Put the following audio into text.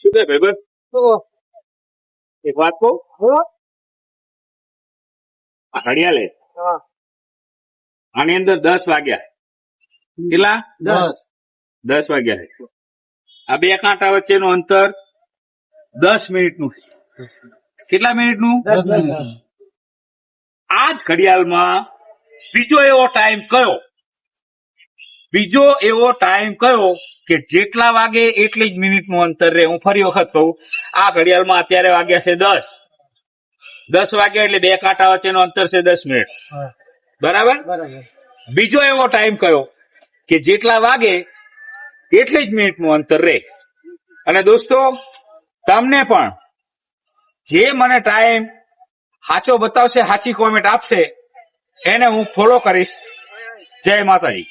શું કે ભાઈબંધ? એક વાત કહું? આ ઘડિયાળે આની અંદર દસ વાગ્યા. કેટલા? દસ. દસ વાગ્યા આ બે કાંટા વચ્ચેનું અંતર દસ મિનિટનું. કેટલા મિનિટનું? આ જ ઘડિયાળમાં બીજો એવો ટાઈમ કયો? બીજો એવો ટાઈમ કયો કે જેટલા વાગે એટલી જ મિનિટનું અંતર રહે. હું ફરી વખત કહું આ ઘડિયાળમાં અત્યારે વાગ્યા છે દસ. દસ વાગ્યા એટલે બે કાંટા વચ્ચેનો અંતર છે દસ મિનિટ. બરાબર? બરાબર. બીજો એવો ટાઈમ કયો કે જેટલા વાગે એટલી જ મિનિટનું અંતર રહે. અને દોસ્તો તમને પણ જે મને ટાઈમ સાચો બતાવશે સાચી કોમેન્ટ આપશે એને હું ફોલો કરીશ. જય માતાજી.